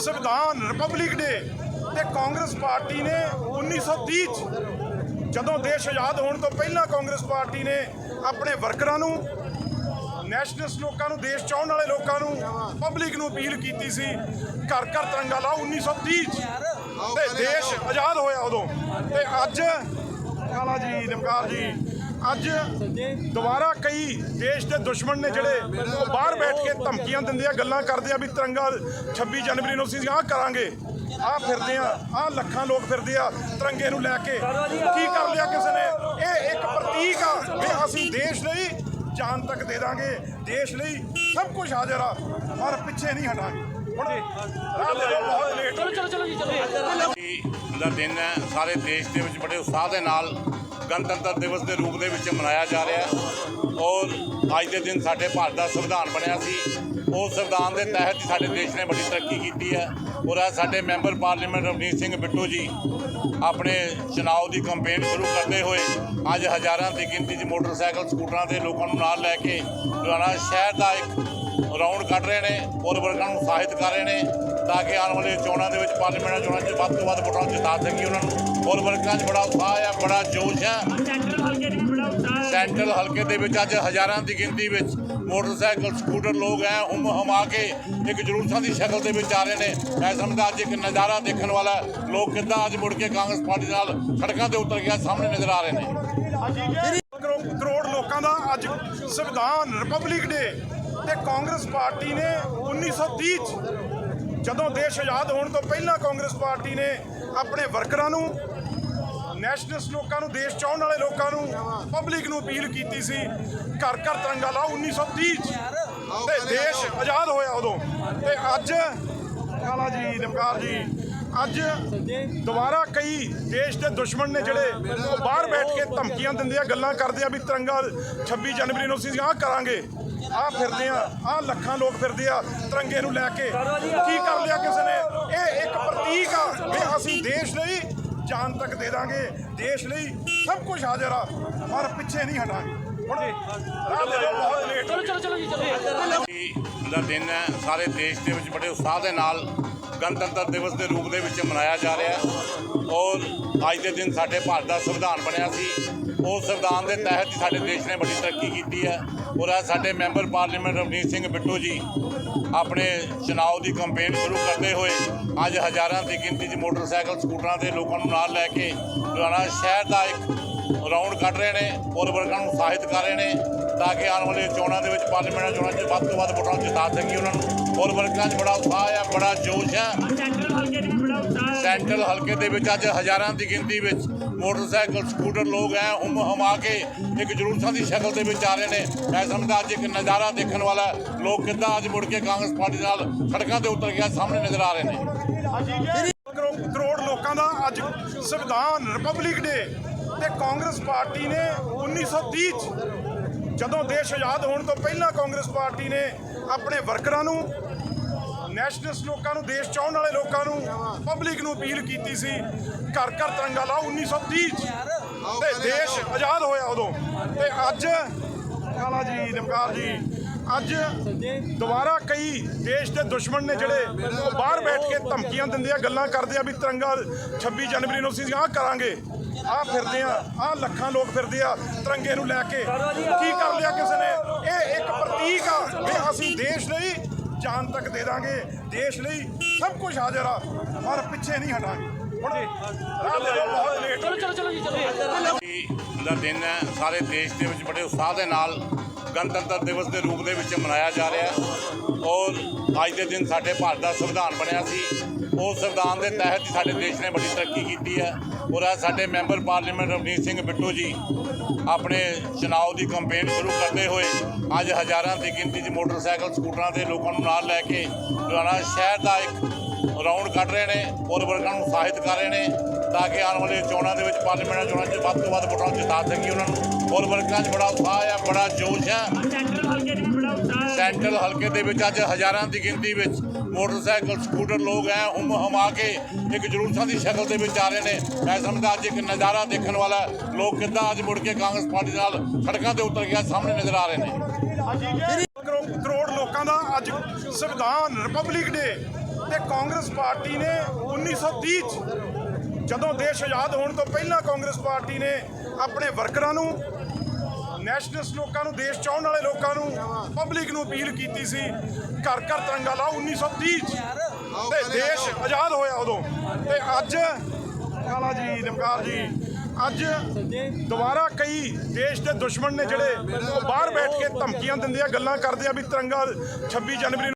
ਸੰਵਿਧਾਨ ਰਿਪਬਲਿਕ ਡੇ ਤੇ ਕਾਂਗਰਸ ਪਾਰਟੀ ਨੇ 1930 ਚ ਜਦੋਂ ਦੇਸ਼ ਆਜ਼ਾਦ ਹੋਣ ਤੋਂ ਪਹਿਲਾਂ ਕਾਂਗਰਸ ਪਾਰਟੀ ਨੇ ਆਪਣੇ ਵਰਕਰਾਂ ਨੂੰ, ਨੈਸ਼ਨਲਿਸਟ ਲੋਕਾਂ ਨੂੰ, ਦੇਸ਼ ਚਾਹਣ ਵਾਲੇ ਲੋਕਾਂ ਨੂੰ, ਪਬਲਿਕ ਨੂੰ ਅਪੀਲ ਕੀਤੀ ਸੀ, ਘਰ ਘਰ ਤਿਰੰਗਾ ਲਾਓ 1930 ਚ। ਤੇ ਦੇਸ਼ ਆਜ਼ਾਦ ਹੋਇਆ ਉਦੋਂ। ਤੇ ਅੱਜ ਕਾਲਾ ਜੀ ਨਮਕਾਰ ਜੀ ਅੱਜ ਦੁਬਾਰਾ ਕਈ ਦੇਸ਼ ਦੇ ਦੁਸ਼ਮਣ ਨੇ ਜਿਹੜੇ ਉਹ ਬਾਹਰ ਬੈਠ ਕੇ ਧਮਕੀਆਂ ਦਿੰਦੇ ਆ ਗੱਲਾਂ ਕਰਦੇ ਆ ਵੀ ਤਿਰੰਗਾ 26 ਜਨਵਰੀ ਨੂੰ ਅਸੀਂ ਆਹ ਕਰਾਂਗੇ। ਆਹ ਫਿਰਦੇ ਆ ਆਹ ਲੱਖਾਂ ਲੋਕ ਫਿਰਦੇ ਆ ਤਿਰੰਗੇ ਨੂੰ ਲੈ ਕੇ। ਕੀ ਕਰ ਲਿਆ ਕਿਸੇ ਨੇ? ਇਹ ਇੱਕ ਪ੍ਰਤੀਕ ਆ ਵੀ ਅਸੀਂ ਦੇਸ਼ ਲਈ ਜਾਨ ਤੱਕ ਦੇ ਦਾਂਗੇ ਦੇਸ਼ ਲਈ ਸਭ ਕੁਝ ਹਾਜ਼ਰ ਆ ਪਰ ਪਿੱਛੇ ਨਹੀਂ ਹਟਾਂਗੇ। ਹੁਣ ਬਹੁਤ ਲੇਟ ਹੋ ਗਏ। ਦੀ ਦਾ ਦਿਨ ਹੈ ਸਾਰੇ ਦੇਸ਼ ਦੇ ਵਿੱਚ ਬੜੇ ਉਤਸ਼ਾਹ ਦੇ ਨਾਲ ਗਣਤੰਤਰ ਦਿਵਸ ਦੇ ਰੂਪ ਦੇ ਵਿੱਚ ਮਨਾਇਆ ਜਾ ਰਿਹਾ ਹੈ। ਔਰ ਅੱਜ ਦੇ ਦਿਨ ਸਾਡੇ ਭਾਰਤ ਦਾ ਸੰਵਿਧਾਨ ਬਣਿਆ ਸੀ। ਉਸ ਸੰਵਿਧਾਨ ਦੇ ਤਹਿਤ ਹੀ ਸਾਡੇ ਦੇਸ਼ ਨੇ ਵੱਡੀ ਤਰੱਕੀ ਕੀਤੀ ਹੈ। ਔਰ ਅੱਜ ਸਾਡੇ ਮੈਂਬਰ ਪਾਰਲੀਮੈਂਟ ਰਵਨੀਤ ਸਿੰਘ ਬਿੱਟੂ ਜੀ ਆਪਣੇ ਚੁਣਾਵ ਦੀ ਕੈਂਪੇਨ ਸ਼ੁਰੂ ਕਰਦੇ ਹੋਏ ਅੱਜ ਹਜ਼ਾਰਾਂ ਦੀ ਗਿਣਤੀ 'ਚ ਮੋਟਰਸਾਈਕਲ, ਸਕੂਟਰਾਂ ਤੇ ਲੋਕਾਂ ਨੂੰ ਨਾਲ ਲੈ ਕੇ ਲੁਧਿਆਣਾ ਸ਼ਹਿਰ ਦਾ ਇੱਕ ਰਾਉਂਡ ਕੱਢ ਰਹੇ ਨੇ ਔਰ ਵਰਗਾਂ ਨੂੰ ਸਾਹਿਤ ਕਰ ਰਹੇ ਨੇ। ਤਾਂ ਕਿ ਆਉਣ ਵਾਲੇ ਚੋਣਾਂ ਦੇ ਵਿੱਚ ਪਾਰਲੀਮੈਂਟ ਚੋਣਾਂ 'ਚ ਵੱਧ ਤੋਂ ਵੱਧ ਵੋਟਾਂ ਜਿਤਾ ਸਕੀਏ ਉਹਨਾਂ ਨੂੰ। ਔਰ ਵਰਗਾਂ 'ਚ ਬੜਾ ਉਤਸ਼ਾਹ ਹੈ ਬੜਾ ਜੋਸ਼ ਹੈ ਸੈਂਟਰਲ ਹਲਕੇ ਦੇ ਬੜਾ ਉਤਸ਼ਾਹ ਹੈ ਸੈਂਟਰਲ ਹਲਕੇ ਦੇ ਵਿੱਚ ਅੱਜ ਹਜ਼ਾਰਾਂ ਦੀ ਗਿਣਤੀ ਵਿੱਚ ਮੋਟਰਸਾਈਕਲ ਸਕੂਟਰ ਲੋਕ ਐ ਹੁਮ ਹਮਾ ਕੇ ਇੱਕ ਜਲੂਸਾਂ ਦੀ ਸ਼ਕਲ ਦੇ ਵਿੱਚ ਆ ਰਹੇ ਨੇ। ਮੈਂ ਸਮਝਦਾ ਅੱਜ ਇੱਕ ਨਜ਼ਾਰਾ ਦੇਖਣ ਵਾਲਾ। ਲੋਕ ਕਿੱਦਾਂ ਅੱਜ ਮੁੜ ਕੇ ਕਾਂਗਰਸ ਪਾਰਟੀ ਨਾਲ ਸੜਕਾਂ ਤੇ ਉਤਰ ਗਿਆ ਸਾਹਮਣੇ ਨਜ਼ਰ ਆ ਰਹੇ ਨੇ। ਕਰੋ- ਕਰੋੜ ਲੋਕਾਂ ਦਾ ਅੱਜ ਸੰਵਿਧਾਨ ਰਿਪਬਲਿਕ ਡੇ ਤੇ ਕਾਂਗਰਸ ਪਾਰਟੀ ਨੇ 1930 ਚ ਜਦੋਂ ਦੇਸ਼ ਆਜ਼ਾਦ ਹੋਣ ਤੋਂ ਪਹਿਲਾਂ ਕਾਂਗਰਸ ਪਾਰਟੀ ਨੇ ਆਪਣੇ ਵਰਕਰਾਂ ਨੂੰ ਨੈਸ਼ਨਲਿਸਟ ਲੋਕਾਂ ਨੂੰ, ਦੇਸ਼ ਚਾਹਣ ਵਾਲੇ ਲੋਕਾਂ ਨੂੰ ਪਬਲਿਕ ਨੂੰ ਅਪੀਲ ਕੀਤੀ ਸੀ, ਘਰ ਘਰ ਤਿਰੰਗਾ ਲਾਓ 1930 ਚ। ਤੇ ਦੇਸ਼ ਆਜ਼ਾਦ ਹੋਇਆ ਉਦੋਂ। ਤੇ ਅੱਜ, ਕਾਲਾ ਜੀ, ਨਮਕਾਰ ਜੀ, ਅੱਜ ਦੁਬਾਰਾ ਕਈ ਦੇਸ਼ ਦੇ ਦੁਸ਼ਮਣ ਨੇ ਜਿਹੜੇ ਉਹ ਬਾਹਰ ਬੈਠ ਕੇ ਧਮਕੀਆਂ ਦਿੰਦੇ ਆ, ਗੱਲਾਂ ਕਰਦੇ ਆ ਵੀ ਤਿਰੰਗਾ 26 ਜਨਵਰੀ ਨੂੰ ਅਸੀਂ ਆਹ ਕਰਾਂਗੇ। ਆਹ ਫਿਰਦੇ ਆ ਆਹ ਲੱਖਾਂ ਲੋਕ ਫਿਰਦੇ ਆ ਤਿਰੰਗੇ ਨੂੰ ਲੈ ਕੇ। ਕੀ ਕਰ ਲਿਆ ਕਿਸੇ ਨੇ? ਇਹ ਇੱਕ ਪ੍ਰਤੀਕ ਆ ਵੀ ਅਸੀਂ ਦੇਸ਼ ਲਈ ਜਾਨ ਤੱਕ ਦੇ ਦਾਂਗੇ ਦੇਸ਼ ਲਈ ਸਭ ਕੁਝ ਹਾਜ਼ਰ ਆ ਪਰ ਪਿੱਛੇ ਨਹੀਂ ਹਟਾਂਗੇ ਹੁਣ ਦੇ ਦਿਓ, ਬਹੁਤ ਲੇਟ ਹੋ ਗਏ। ਚਲੋ ਚਲੋ ਜੀ ਚਲੋ। ਦੀ ਦਾ ਦਿਨ ਹੈ ਸਾਰੇ ਦੇਸ਼ ਦੇ ਵਿੱਚ ਬੜੇ ਉਤਸ਼ਾਹ ਦੇ ਨਾਲ ਗਣਤੰਤਰ ਦਿਵਸ ਦੇ ਰੂਪ ਦੇ ਵਿੱਚ ਮਨਾਇਆ ਜਾ ਰਿਹਾ ਹੈ। ਔਰ ਅੱਜ ਦੇ ਦਿਨ ਸਾਡੇ ਭਾਰਤ ਦਾ ਸੰਵਿਧਾਨ ਬਣਿਆ ਸੀ। ਉਸ ਸੰਵਿਧਾਨ ਦੇ ਤਹਿਤ ਹੀ ਸਾਡੇ ਦੇਸ਼ ਨੇ ਬੜੀ ਤਰੱਕੀ ਕੀਤੀ ਹੈ। ਔਰ ਅੱਜ ਸਾਡੇ ਮੈਂਬਰ ਪਾਰਲੀਮੈਂਟ ਰਵਨੀਤ ਸਿੰਘ ਬਿੱਟੂ ਜੀ ਆਪਣੇ ਚੁਣਾਵ ਦੀ ਕੈਂਪੇਨ ਸ਼ੁਰੂ ਕਰਦੇ ਹੋਏ ਅੱਜ ਹਜ਼ਾਰਾਂ ਦੀ ਗਿਣਤੀ 'ਚ ਮੋਟਰਸਾਈਕਲ, ਸਕੂਟਰਾਂ ਤੇ ਲੋਕਾਂ ਨੂੰ ਨਾਲ ਲੈ ਕੇ ਲੁਧਿਆਣਾ ਸ਼ਹਿਰ ਦਾ ਇੱਕ ਰਾਉਂਡ ਕੱਢ ਰਹੇ ਨੇ ਔਰ ਵਰਗਾਂ ਨੂੰ ਸਾਹਿਤ ਕਰ ਰਹੇ ਨੇ ਤਾਂ ਕਿ ਆਉਣ ਵਾਲੇ ਚੋਣਾਂ ਦੇ ਵਿੱਚ ਪਾਰਲੀਮੈਂਟ ਚੋਣਾਂ 'ਚ ਵੱਧ ਤੋਂ ਵੱਧ ਵੋਟਾਂ ਜਿਤਾ ਸਕੀਏ ਉਹਨਾਂ ਨੂੰ। ਔਰ ਵਰਗਾਂ 'ਚ ਬੜਾ ਉਤਸ਼ਾਹ ਹੈ ਬੜਾ ਜੋਸ਼ ਹੈ ਸੈਂਟਰਲ ਹਲਕੇ ਦੇ ਵਿੱਚ ਅੱਜ ਹਜ਼ਾਰਾਂ ਦੀ ਗਿਣਤੀ ਵਿੱਚ ਮੋਟਰਸਾਈਕਲ, ਸਕੂਟਰ ਲੋਕ ਐ ਹੁਮ ਹਮਾ ਕੇ ਇੱਕ ਜ਼ਰੂਰਤਾਂ ਦੀ ਸ਼ਕਲ ਦੇ ਵਿੱਚ ਆ ਰਹੇ ਨੇ। ਮੈਂ ਸਮਝਦਾ ਅੱਜ ਇੱਕ ਨਜ਼ਾਰਾ ਦੇਖਣ ਵਾਲਾ ਲੋਕ ਕਿੱਦਾਂ ਅੱਜ ਮੁੜ ਕੇ ਕਾਂਗਰਸ ਪਾਰਟੀ ਨਾਲ ਸੜਕਾਂ ਤੇ ਉਤਰ ਗਿਆ, ਸਾਹਮਣੇ ਨਜ਼ਰ ਆ ਰਹੇ ਨੇ। ਕਰੋੜ ਲੋਕਾਂ ਦਾ ਅੱਜ ਸੰਵਿਧਾਨ ਰਿਪਬਲਿਕ ਡੇ ਤੇ ਕਾਂਗਰਸ ਪਾਰਟੀ ਨੇ 1930 ਚ ਜਦੋਂ ਦੇਸ਼ ਆਜ਼ਾਦ ਹੋਣ ਤੋਂ ਪਹਿਲਾਂ ਕਾਂਗਰਸ ਪਾਰਟੀ ਨੇ ਆਪਣੇ ਵਰਕਰਾਂ ਨੂੰ ਨੈਸ਼ਨਲਿਸਟ ਲੋਕਾਂ ਨੂੰ, ਦੇਸ਼ ਚਾਹਣ ਵਾਲੇ ਲੋਕਾਂ ਨੂੰ ਪਬਲਿਕ ਨੂੰ ਅਪੀਲ ਕੀਤੀ ਸੀ, ਘਰ ਘਰ ਤਿਰੰਗਾ ਲਾਓ 1930 ਚ। ਤੇ ਦੇਸ਼ ਆਜ਼ਾਦ ਹੋਇਆ ਉਦੋਂ। ਤੇ ਅੱਜ, ਕਾਲਾ ਜੀ, ਨਮਕਾਰ ਜੀ, ਅੱਜ ਦੁਬਾਰਾ ਕਈ ਦੇਸ਼ ਦੇ ਦੁਸ਼ਮਣ ਨੇ ਜਿਹੜੇ ਉਹ ਬਾਹਰ ਬੈਠ ਕੇ ਧਮਕੀਆਂ ਦਿੰਦੇ ਆ, ਗੱਲਾਂ ਕਰਦੇ ਆ ਵੀ ਤਿਰੰਗਾ 26 ਜਨਵਰੀ ਨੂੰ ਅਸੀਂ ਆਹ ਕਰਾਂਗੇ। ਆਹ ਫਿਰਦੇ ਆ, ਆਹ ਲੱਖਾਂ ਲੋਕ ਫਿਰਦੇ ਆ ਤਿਰੰਗੇ ਨੂੰ ਲੈ ਕੇ। ਕੀ ਕਰ ਲਿਆ ਕਿਸੇ ਨੇ? ਇਹ ਇੱਕ ਪ੍ਰਤੀਕ ਆ ਵੀ ਅਸੀਂ ਦੇਸ਼ ਲਈ ਜਾਨ ਤੱਕ ਦੇ ਦਾਂਗੇ। ਦੇਸ਼ ਲਈ ਸਭ ਕੁਝ ਹਾਜ਼ਰ ਆ ਪਰ ਪਿੱਛੇ ਨਹੀਂ ਹਟਾਂਗੇ। ਹੁਣ ਰਾਹ ਦੇ ਦਿਓ, ਬਹੁਤ ਲੇਟ ਹੋ ਚਲੋ ਗਏ। ਚਲੋ ਚਲੋ ਜੀ ਚਲੋ। ਦੀ ਦਿਨ ਹੈ ਸਾਰੇ ਦੇਸ਼ ਦੇ ਵਿੱਚ ਬੜੇ ਉਤਸ਼ਾਹ ਦੇ ਨਾਲ ਗਣਤੰਤਰ ਦਿਵਸ ਦੇ ਰੂਪ ਦੇ ਵਿੱਚ ਮਨਾਇਆ ਜਾ ਰਿਹਾ ਹੈ। ਔਰ ਅੱਜ ਦੇ ਦਿਨ ਸਾਡੇ ਭਾਰਤ ਦਾ ਸੰਵਿਧਾਨ ਬਣਿਆ ਸੀ। ਉਸ ਸੰਵਿਧਾਨ ਦੇ ਤਹਿਤ ਹੀ ਸਾਡੇ ਦੇਸ਼ ਨੇ ਬੜੀ ਤਰੱਕੀ ਕੀਤੀ ਹੈ। ਔਰ ਅੱਜ ਸਾਡੇ ਮੈਂਬਰ ਪਾਰਲੀਮੈਂਟ ਰਵਨੀਤ ਸਿੰਘ ਬਿੱਟੂ ਜੀ ਆਪਣੇ ਚੁਣਾਵ ਦੀ ਕੈਂਪੇਨ ਸ਼ੁਰੂ ਕਰਦੇ ਹੋਏ ਅੱਜ ਹਜ਼ਾਰਾਂ ਦੀ ਗਿਣਤੀ 'ਚ ਮੋਟਰਸਾਈਕਲ ਸਕੂਟਰਾਂ ਤੇ ਲੋਕਾਂ ਨੂੰ ਨਾਲ ਲੈ ਕੇ ਲੁਧਿਆਣਾ ਸ਼ਹਿਰ ਦਾ ਇੱਕ ਰਾਉਂਡ ਕੱਢ ਰਹੇ ਨੇ ਔਰ ਵਰਗਾਂ ਨੂੰ ਸਾਹਿਤ ਕਰ ਰਹੇ ਨੇ ਤਾਂ ਕਿ ਆਉਣ ਵਾਲੇ ਚੋਣਾਂ ਦੇ ਵਿੱਚ ਪਾਰਲੀਮੈਂਟ ਚੋਣਾਂ 'ਚ ਵੱਧ ਤੋਂ ਵੱਧ ਵੋਟਾਂ ਜਿਤਾ ਸਕੀ ਉਹਨਾਂ ਨੂੰ। ਔਰ ਵਰਕਰਾਂ 'ਚ ਬੜਾ ਉਤਸ਼ਾਹ ਹੈ ਬੜਾ ਜੋਸ਼ ਹੈ ਸੈਂਟਰਲ ਹਲਕੇ ਦੇ ਵਿੱਚ ਅੱਜ ਹਜ਼ਾਰਾਂ ਦੀ ਗਿਣਤੀ ਵਿੱਚ ਮੋਟਰਸਾਈਕਲ, ਸਕੂਟਰ ਲੋਕ ਐ ਹੁਮ ਹਮਾ ਕੇ ਇੱਕ ਜਲੂਸਾਂ ਦੀ ਸ਼ਕਲ ਦੇ ਵਿੱਚ ਆ ਰਹੇ ਨੇ। ਮੈਂ ਸਮਝਦਾ ਅੱਜ ਇੱਕ ਨਜ਼ਾਰਾ ਦੇਖਣ ਵਾਲਾ ਲੋਕ ਕਿੱਦਾਂ ਅੱਜ ਮੁੜ ਕੇ ਕਾਂਗਰਸ ਪਾਰਟੀ ਨਾਲ ਸੜਕਾਂ ਤੇ ਉਤਰ ਗਿਆ, ਸਾਹਮਣੇ ਨਜ਼ਰ ਆ ਰਹੇ ਨੇ। ਕਰੋ- ਕਰੋੜ ਲੋਕਾਂ ਦਾ ਅੱਜ ਸੰਵਿਧਾਨ ਰਿਪਬਲਿਕ ਡੇ ਤੇ ਕਾਂਗਰਸ ਪਾਰਟੀ ਨੇ 1930 ਚ ਜਦੋਂ ਦੇਸ਼ ਆਜ਼ਾਦ ਹੋਣ ਤੋਂ ਪਹਿਲਾਂ ਕਾਂਗਰਸ ਪਾਰਟੀ ਨੇ ਆਪਣੇ ਵਰਕਰਾਂ ਨੂੰ ਨੈਸ਼ਨਲਿਸਟ ਲੋਕਾਂ ਨੂੰ, ਦੇਸ਼ ਚਾਹਣ ਵਾਲੇ ਲੋਕਾਂ ਨੂੰ, ਪਬਲਿਕ ਨੂੰ ਅਪੀਲ ਕੀਤੀ ਸੀ, ਘਰ ਘਰ ਤਿਰੰਗਾ ਲਾਓ 1930 ਚ। ਤੇ ਦੇਸ਼ ਆਜ਼ਾਦ ਹੋਇਆ ਉਦੋਂ। ਤੇ ਅੱਜ, ਕਾਲਾ ਜੀ, ਨਮਕਾਰ ਜੀ, ਅੱਜ ਦੁਬਾਰਾ ਕਈ ਦੇਸ਼ ਦੇ ਦੁਸ਼ਮਣ ਨੇ ਜਿਹੜੇ, ਉਹ ਬਾਹਰ ਬੈਠ ਕੇ ਧਮਕੀਆਂ ਦਿੰਦੇ ਆ, ਗੱਲਾਂ ਕਰਦੇ ਆ ਵੀ ਤਿਰੰਗਾ 26 ਜਨਵਰੀ ਨੂੰ